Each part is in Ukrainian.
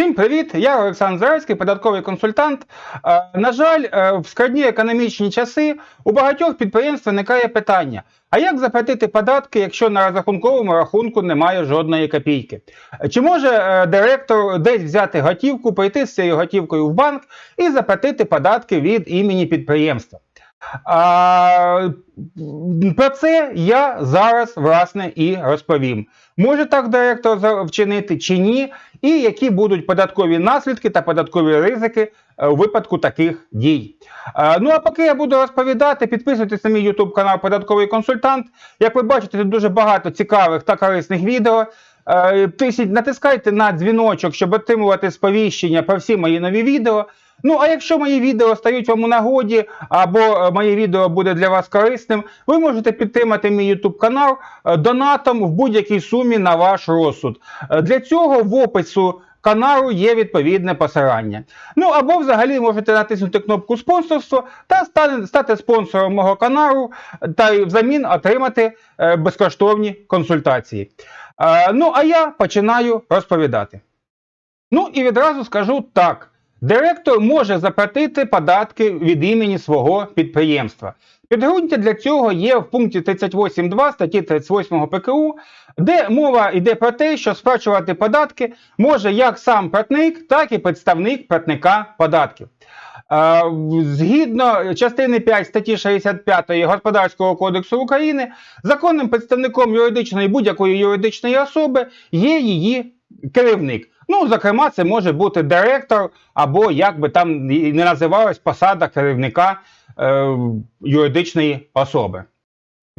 Всім привіт! Я Олександр Зарецький, податковий консультант. Е, На жаль, е, в складні економічні часи у багатьох підприємств виникає питання: а як заплатити податки, якщо на розрахунковому рахунку немає жодної копійки? Чи може е, директор десь взяти готівку, прийти з цією готівкою в банк і заплатити податки від імені підприємства? А, про це я зараз власне і розповім. Може так директор вчинити чи ні, і які будуть податкові наслідки та податкові ризики е, у випадку таких дій. Е, Ну а поки я буду розповідати, підписуйтесь на мій YouTube канал Податковий консультант. Як ви бачите, тут дуже багато цікавих та корисних відео. Е, натискайте на дзвіночок, щоб отримувати сповіщення про всі мої нові відео. Ну, а якщо мої відео стають вам у нагоді, або е, моє відео буде для вас корисним, ви можете підтримати мій YouTube канал е, донатом в будь-якій сумі на ваш розсуд. Е, Для цього в опису каналу є відповідне посилання. Ну або взагалі можете натиснути кнопку спонсорство та стати, спонсором мого каналу та взамін отримати безкоштовні консультації. Ну, а я починаю розповідати. Ну і відразу скажу так. Директор може заплатити податки від імені свого підприємства. Підґрунтя для цього є в пункті 38.2 статті 38 ПКУ, де мова йде про те, що сплачувати податки може як сам платник, так і представник платника податків. Е, Згідно частини 5 статті 65 Господарського кодексу України, законним представником юридичної будь-якої юридичної особи є її керівник. Ну, зокрема, це може бути директор, або як би там і не називалась посада керівника е, юридичної особи.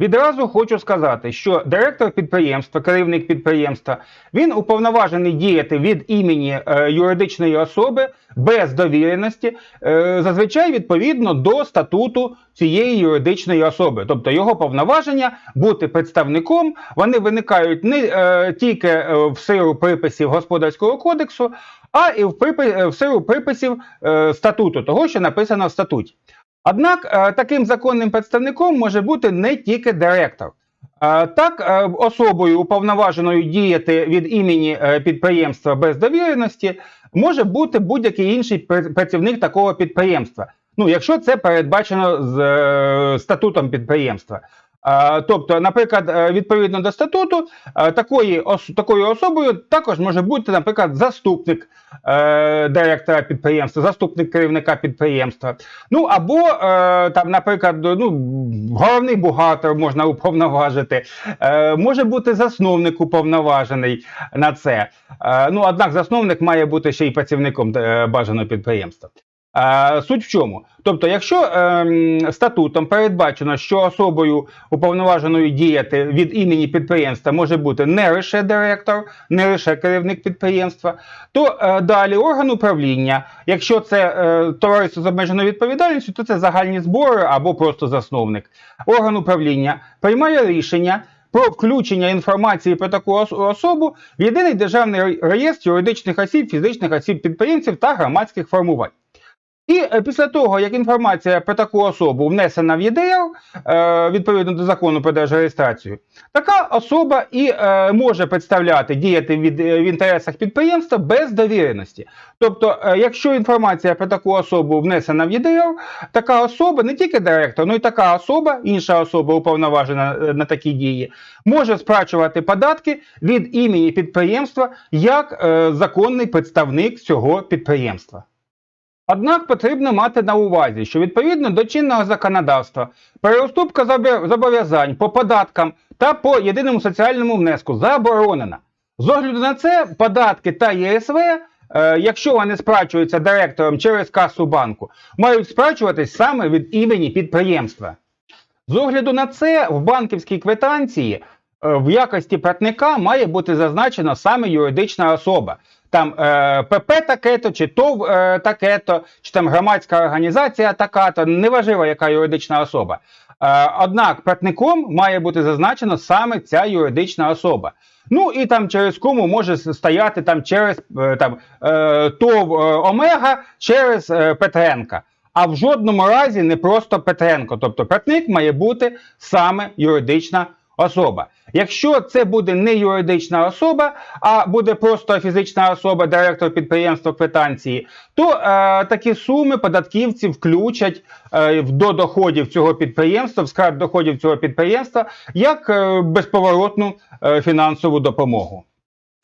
Відразу хочу сказати, що директор підприємства, керівник підприємства, він уповноважений діяти від імені е, юридичної особи без довіреності, е, зазвичай відповідно до статуту цієї юридичної особи. Тобто його повноваження бути представником, вони виникають не е, тільки е, в силу приписів господарського кодексу, а і в, припи, е, в силу приписів е, статуту, того, що написано в статуті. Однак е, таким законним представником може бути не тільки директор. Е, Так, е, особою уповноваженою діяти від імені підприємства без довіреності може бути будь-який інший працівник такого підприємства. Ну, якщо це передбачено з статутом підприємства. Е, Тобто, наприклад, е, відповідно до статуту, е, такої, такою особою також може бути, наприклад, заступник директора підприємства, заступник керівника підприємства. Ну або там, наприклад, ну, головний бухгалтер можна уповноважити, може бути засновник уповноважений на це. Ну, однак засновник має бути ще й працівником бажаного підприємства. Е, Суть в чому? Тобто, якщо ем, статутом передбачено, що особою уповноваженою діяти від імені підприємства може бути не лише директор, не лише керівник підприємства, то е, далі орган управління, якщо це е, товариство з обмеженою відповідальністю, то це загальні збори або просто засновник. Орган управління приймає рішення. Про включення інформації про таку особу в єдиний державний реєстр юридичних осіб, фізичних осіб підприємців та громадських формувань. І е, після того, як інформація про таку особу внесена в ЄДР, е, відповідно до закону про держреєстрацію, така особа і е, може представляти, діяти від, в інтересах підприємства без довіреності. Тобто, якщо інформація про таку особу внесена в ЄДР, така особа, не тільки директор, але й така особа, інша особа уповноважена на такі дії, може сплачувати податки від імені підприємства як законний представник цього підприємства. Однак потрібно мати на увазі, що відповідно до чинного законодавства переуступка зобов'язань по податкам та по єдиному соціальному внеску заборонена. З огляду на це, податки та ЄСВ, е, якщо вони сплачуються директором через касу банку, мають сплачуватись саме від імені підприємства. З огляду на це, в банківській квитанції е, в якості платника має бути зазначена саме юридична особа. Там е, ПП таке-то, чи ТОВ е, таке-то, чи там громадська організація така-то, неважливо, яка юридична особа. Е, однак платником має бути зазначено саме ця юридична особа. Ну і там через кому може стояти там через е, там, е, ТОВ е, Омега через е, Петренка. А в жодному разі не просто Петренко. Тобто платник має бути саме юридична особа. Якщо це буде не юридична особа, а буде просто фізична особа, директор підприємства квитанції, то е, такі суми податківці включать е, до доходів цього підприємства, в склад доходів цього підприємства, як е, безповоротну е, фінансову допомогу.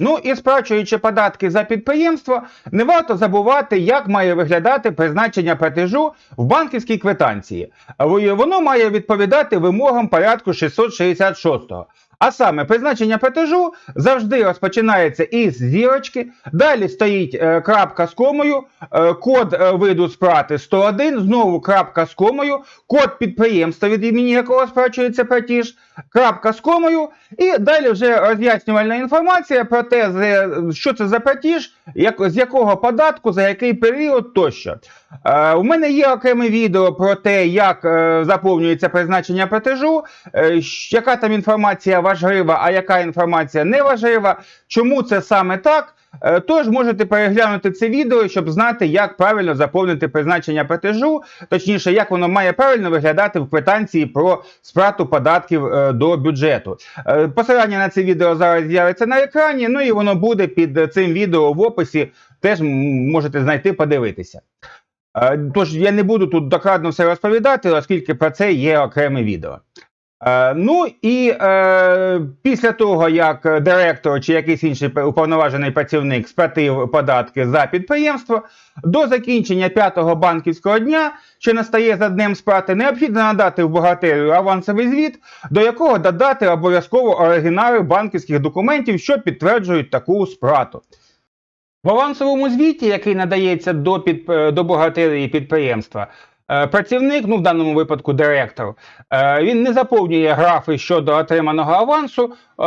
Ну і сплачуючи податки за підприємство, не варто забувати, як має виглядати призначення платежу в банківській квитанції. Воно має відповідати вимогам порядку 666. А саме призначення платежу завжди розпочинається із зірочки, далі стоїть е, крапка з комою, е, код е, виду сплати 101, знову крапка з комою, код підприємства, від імені якого сплачується платіж, крапка з комою, і далі вже роз'яснювальна інформація про те, з- що це за платіж, як, з якого податку, за який період тощо. Е, у мене є окреме відео про те, як е, заповнюється призначення платежу, е, яка там інформація важлива, а яка інформація не важлива, чому це саме так. Тож можете переглянути це відео, щоб знати, як правильно заповнити призначення платежу, точніше, як воно має правильно виглядати в квитанції про сплату податків до бюджету. Посилання на це відео зараз з'явиться на екрані, ну і воно буде під цим відео в описі. Теж можете знайти, подивитися. Е, Тож я не буду тут докладно все розповідати, оскільки про це є окреме відео. Е, Ну і е, після того, як директор чи якийсь інший уповноважений працівник сплатив податки за підприємство, до закінчення п'ятого банківського дня, що настає за днем сплати, необхідно надати в бухгалтерію авансовий звіт, до якого додати обов'язково оригінали банківських документів, що підтверджують таку сплату. В авансовому звіті, який надається до, під, до бухгалтерії підприємства, е, працівник, ну в даному випадку директор, е, він не заповнює графи щодо отриманого авансу, е,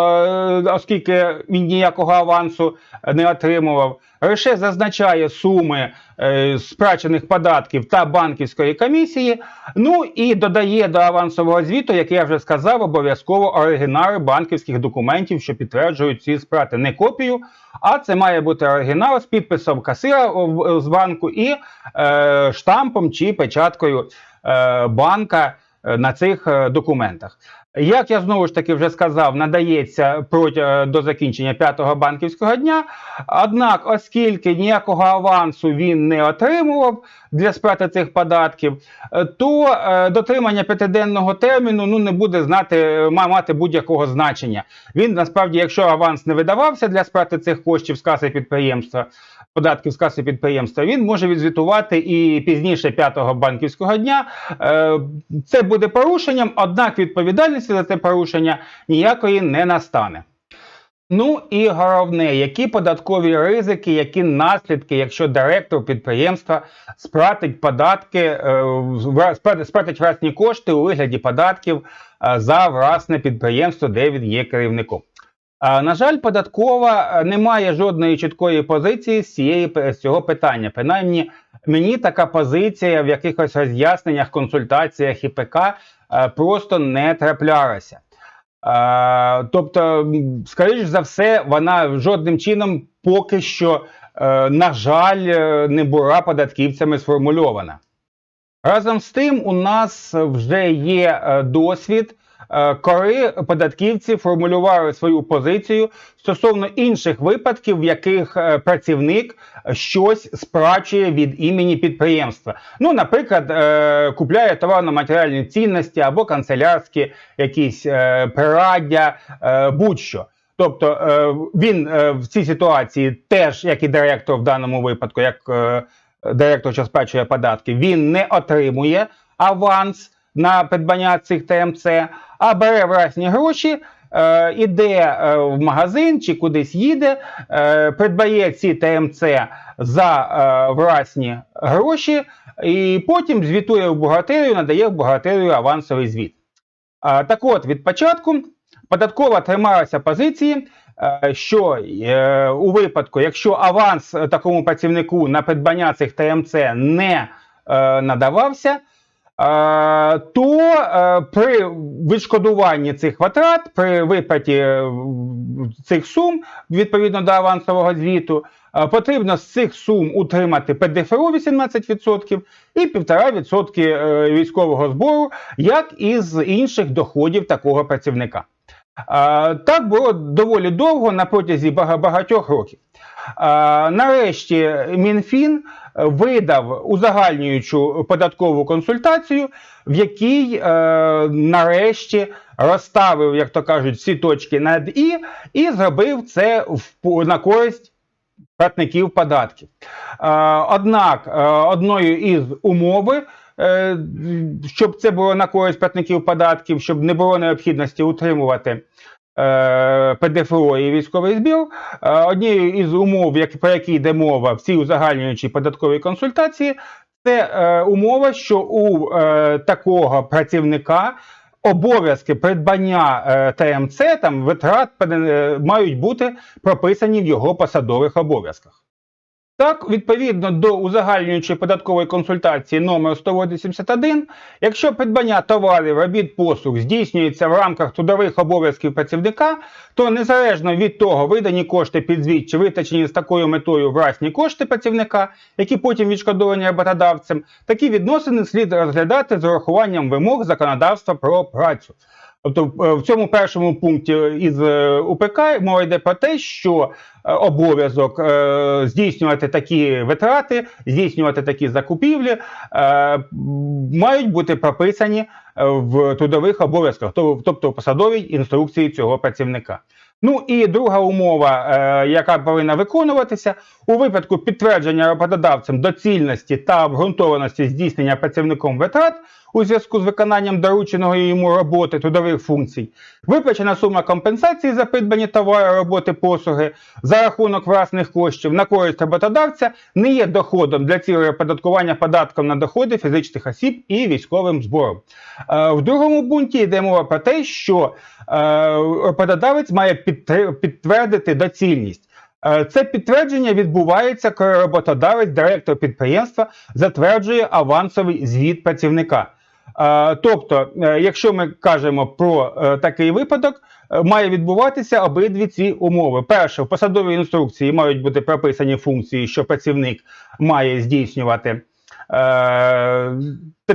оскільки він ніякого авансу не отримував. Лише зазначає суми е, сплачених податків та банківської комісії. Ну і додає до авансового звіту, як я вже сказав, обов'язково оригінали банківських документів, що підтверджують ці сплати. Не копію, а це має бути оригінал з підписом касира з банку і е, штампом чи печаткою е, банка е, на цих е, документах. Як я знову ж таки вже сказав, надається е, до закінчення п'ятого банківського дня. Однак, оскільки ніякого авансу він не отримував для сплати цих податків, е, то е, дотримання п'ятиденного терміну ну не буде знати мати будь-якого значення. Він насправді, якщо аванс не видавався для сплати цих коштів з каси підприємства, податків з каси підприємства, він може відзвітувати і пізніше п'ятого банківського дня. Це буде порушенням, однак відповідальності за це порушення ніякої не настане. Ну і головне, які податкові ризики, які наслідки, якщо директор підприємства сплатить податки, е, сплатить власні кошти у вигляді податків е, за власне підприємство, де він є керівником. На жаль, податкова е, не має жодної чіткої позиції з, цієї, з цього питання. Принаймні, мені така позиція в якихось роз'ясненнях, консультаціях ІПК е, просто не траплялася. Тобто, скоріш за все, вона жодним чином поки що, е, на жаль, не була податківцями сформульована. Разом з тим, у нас вже є досвід, е, коли податківці формулювали свою позицію стосовно інших випадків, в яких е, працівник щось сплачує від імені підприємства. Ну, наприклад, е, купляє товарно-матеріальні цінності або канцелярські якісь е, будь-що. Тобто він в цій ситуації теж, як і директор в даному випадку, як директор, що сплачує податки, він не отримує аванс на придбання цих ТМЦ, а бере власні гроші, е, іде е, в магазин чи кудись їде, е, придбає ці ТМЦ за власні гроші, і потім звітує в бухгалтерію, надає в бухгалтерію авансовий звіт. Так от, від початку податкова трималася позиції, що у випадку, якщо аванс такому працівнику на придбання цих ТМЦ не надавався, то е, при відшкодуванні цих витрат, при виплаті е, цих сум відповідно до авансового звіту, е, потрібно з цих сум утримати ПДФО 18% і 1,5% е, військового збору, як і з інших доходів такого працівника. Так було доволі довго на протязі багатьох років. Нарешті Мінфін видав узагальнюючу податкову консультацію, в якій е, нарешті розставив, як то кажуть, всі точки над і, і зробив це на користь платників податків. Е, Однак е, одною із умови, е, щоб це було на користь платників податків, щоб не було необхідності утримувати е, ПДФО і військовий збір, е, однією із умов, про які йде мова в цій узагальнюючій податковій консультації, це е, умова, що у е, такого працівника обов'язки придбання е, ТМЦ там витрат е, мають бути прописані в його посадових обов'язках. Так, відповідно до узагальнюючої податкової консультації номер 181, якщо придбання товарів, робіт послуг здійснюється в рамках трудових обов'язків працівника, то незалежно від того, видані кошти під звіт чи витачені з такою метою власні кошти працівника, які потім відшкодовані роботодавцем, такі відносини слід розглядати з урахуванням вимог законодавства про працю. Тобто е, в цьому першому пункті із е, УПК мова йде про те, що е, обов'язок здійснювати такі витрати, здійснювати такі закупівлі мають бути прописані в трудових обов'язках, тобто в посадовій інструкції цього працівника. Ну і друга умова, яка повинна виконуватися, у випадку підтвердження роботодавцем доцільності та обґрунтованості здійснення працівником витрат у зв'язку з виконанням дорученого йому роботи трудових функцій, виплачена сума компенсації за придбані товари, роботи, послуги за рахунок власних коштів на користь роботодавця не є доходом для цілей оподаткування податком на доходи фізичних осіб і військовим збором. Е, В другому пункті йде мова про те, що е, роботодавець має підтвердити доцільність. Е, Це підтвердження відбувається, коли роботодавець, директор підприємства затверджує авансовий звіт працівника. Е, Тобто, е, якщо ми кажемо про е, такий випадок, має відбуватися обидві ці умови. Перше, в посадовій інструкції мають бути прописані функції, що працівник має здійснювати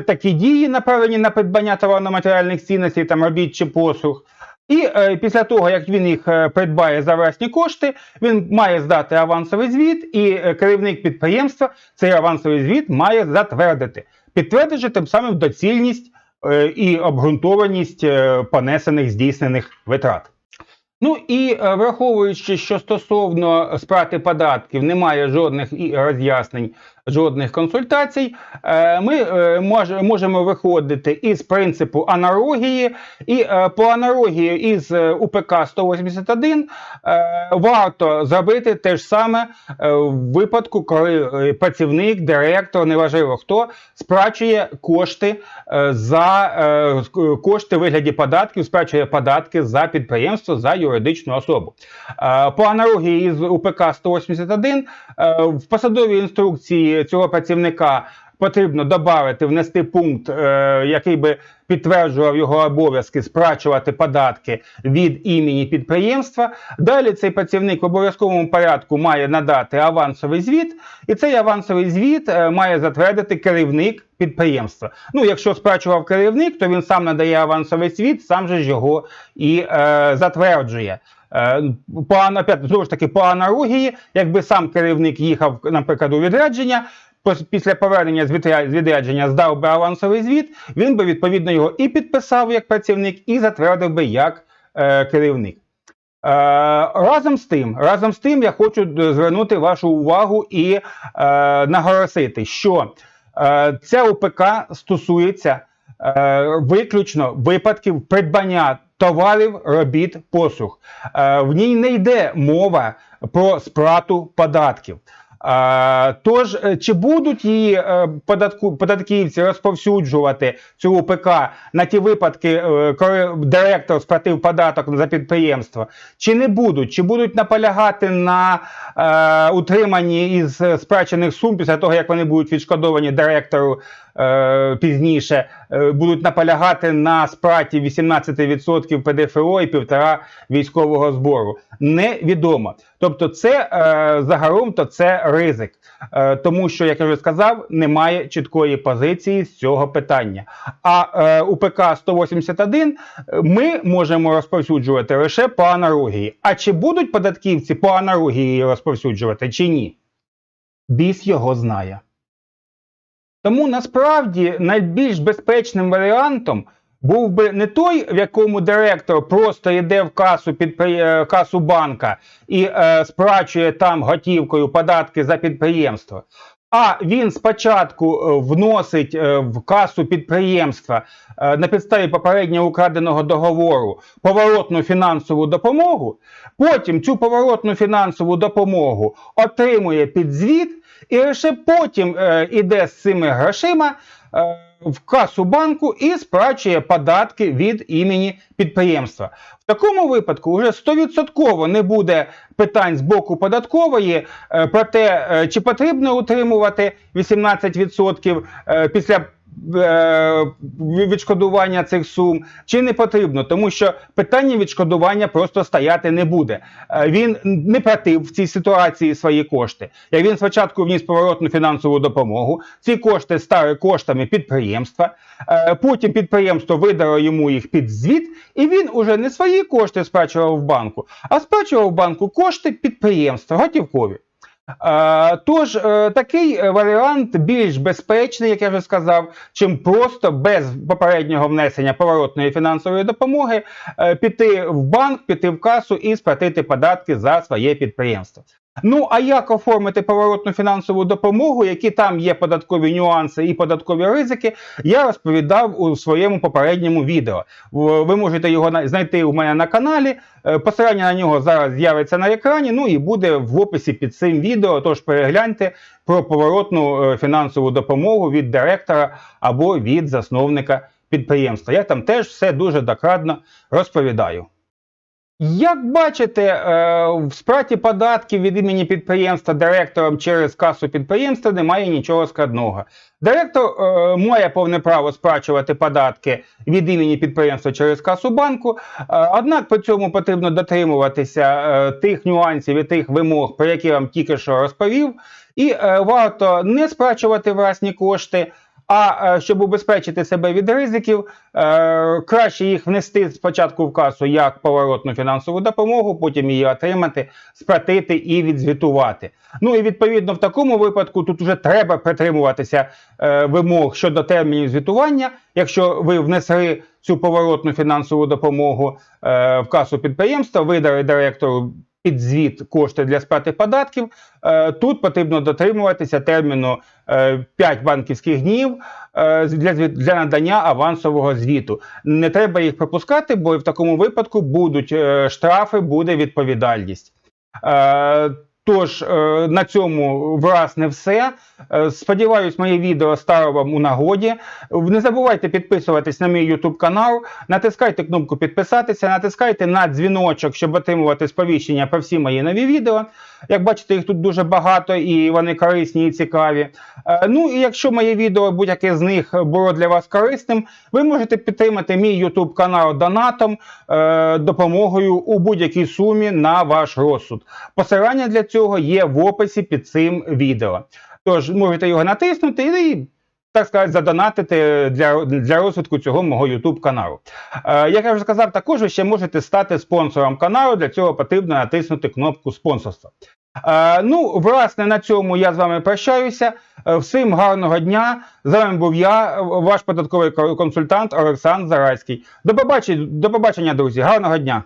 такі дії, направлені на придбання товарно-матеріальних цінностей, там робіт чи послуг. І е, після того, як він їх е, придбає за власні кошти, він має здати авансовий звіт, і е, керівник підприємства цей авансовий звіт має затвердити, підтвердивши тим самим доцільність е, і обґрунтованість е, понесених здійснених витрат. Ну і е, враховуючи, що стосовно сплати податків немає жодних роз'яснень, жодних консультацій, е, ми е, можемо виходити із принципу аналогії, і е, по аналогії із УПК 181 е, варто зробити те ж саме в випадку, коли працівник, директор, неважливо хто, сплачує кошти за кошти вигляді податків, сплачує податки за підприємство, за юридичну особу. По аналогії з УПК 181 е, в посадовій інструкції цього працівника потрібно додати, внести пункт, е, який би підтверджував його обов'язки сплачувати податки від імені підприємства. Далі цей працівник в обов'язковому порядку має надати авансовий звіт, і цей авансовий звіт е, має затвердити керівник підприємства. Ну, якщо сплачував керівник, то він сам надає авансовий звіт, сам же ж його і е, затверджує. Е, опять, знову ж таки, по аналогії, якби сам керівник їхав, наприклад, у відрядження, після повернення з відрядження здав би авансовий звіт, він би відповідно його і підписав як працівник, і затвердив би як е, керівник. Е, разом з тим, разом з тим, я хочу звернути вашу увагу і е, наголосити, що е, ця УПК стосується е, виключно випадків придбання товарів, робіт, послуг. Е, в ній не йде мова про сплату податків. Тож, е, чи будуть її е, податку, податківці розповсюджувати цю УПК на ті випадки, е, коли директор сплатив податок за підприємство, чи не будуть, чи будуть наполягати на е, утриманні із сплачених сум після того, як вони будуть відшкодовані директору пізніше е, будуть наполягати на сплаті 18% ПДФО і півтора військового збору. Невідомо. Тобто, це е, загалом то це ризик, е, тому що, як я вже сказав, немає чіткої позиції з цього питання. А е, у ПК 181 ми можемо розповсюджувати лише по аналогії. А чи будуть податківці по аналогії розповсюджувати, чи ні? Біс його знає. Тому насправді найбільш безпечним варіантом був би не той, в якому директор просто йде в касу підпри... е, касу банка і е, сплачує там готівкою податки за підприємство. А він спочатку е, вносить е, в касу підприємства на підставі попередньо украденого договору поворотну фінансову допомогу. Потім цю поворотну фінансову допомогу отримує під звіт, і лише потім е, іде з цими грошима е, в касу банку і сплачує податки від імені підприємства. В такому випадку вже 100% не буде питань з боку податкової е, про те, е, чи потрібно утримувати 18% е, після відшкодування цих сум, чи не потрібно, тому що питання відшкодування просто стояти не буде. Е, Він не платив в цій ситуації свої кошти. Як він спочатку вніс поворотну фінансову допомогу, ці кошти стали коштами підприємства. Е, Потім підприємство видало йому їх під звіт, і він уже не свої кошти сплачував в банку, а сплачував в банку кошти підприємства готівкові. Е, Тож е, такий е, варіант більш безпечний, як я вже сказав, чим просто без попереднього внесення поворотної фінансової допомоги піти в банк, піти в касу і сплатити податки за своє підприємство. Ну а як оформити поворотну фінансову допомогу, які там є податкові нюанси і податкові ризики, я розповідав у своєму попередньому відео. Ви можете його знайти у мене на каналі. Е, Посилання на нього зараз з'явиться на екрані. Ну і буде в описі під цим відео. Тож перегляньте про поворотну е, фінансову допомогу від директора або від засновника підприємства. Я там теж все дуже докладно розповідаю. Як бачите, е, в сплаті податків від імені підприємства директором через касу підприємства немає нічого складного. Директор е, має повне право сплачувати податки від імені підприємства через касу банку, е, однак при цьому потрібно дотримуватися тих нюансів і тих вимог, про які я вам тільки що розповів, і варто не сплачувати власні кошти. А е, щоб убезпечити себе від ризиків, е, краще їх внести спочатку в касу як поворотну фінансову допомогу, потім її отримати, сплатити і відзвітувати. Ну і відповідно в такому випадку тут вже треба притримуватися е, вимог щодо термінів звітування. Якщо ви внесли цю поворотну фінансову допомогу в касу підприємства, видали директору під звіт кошти для сплати податків. Е, Тут потрібно дотримуватися терміну е, 5 банківських днів е, для, для надання авансового звіту. Не треба їх пропускати, бо в такому випадку будуть е, штрафи, буде відповідальність. Тож е, на цьому власне все. Е, Сподіваюсь, моє відео стало вам у нагоді. Не забувайте підписуватись на мій YouTube канал, натискайте кнопку підписатися, натискайте на дзвіночок, щоб отримувати сповіщення про всі мої нові відео. Як бачите, їх тут дуже багато і вони корисні і цікаві. Е, Ну і якщо моє відео, будь-яке з них було для вас корисним, ви можете підтримати мій YouTube канал донатом, допомогою у будь-якій сумі на ваш розсуд. Посилання для цього є в описі під цим відео. Тож можете його натиснути і. Так сказати, задонатити для, для розвитку цього мого YouTube каналу. Е, як я вже сказав, також ви ще можете стати спонсором каналу. Для цього потрібно натиснути кнопку спонсорства. Е, ну, власне, на цьому я з вами прощаюся. Е, Всім гарного дня. З вами був я, ваш податковий консультант Олександр Зарайський. До побачення, до побачення, друзі. Гарного дня!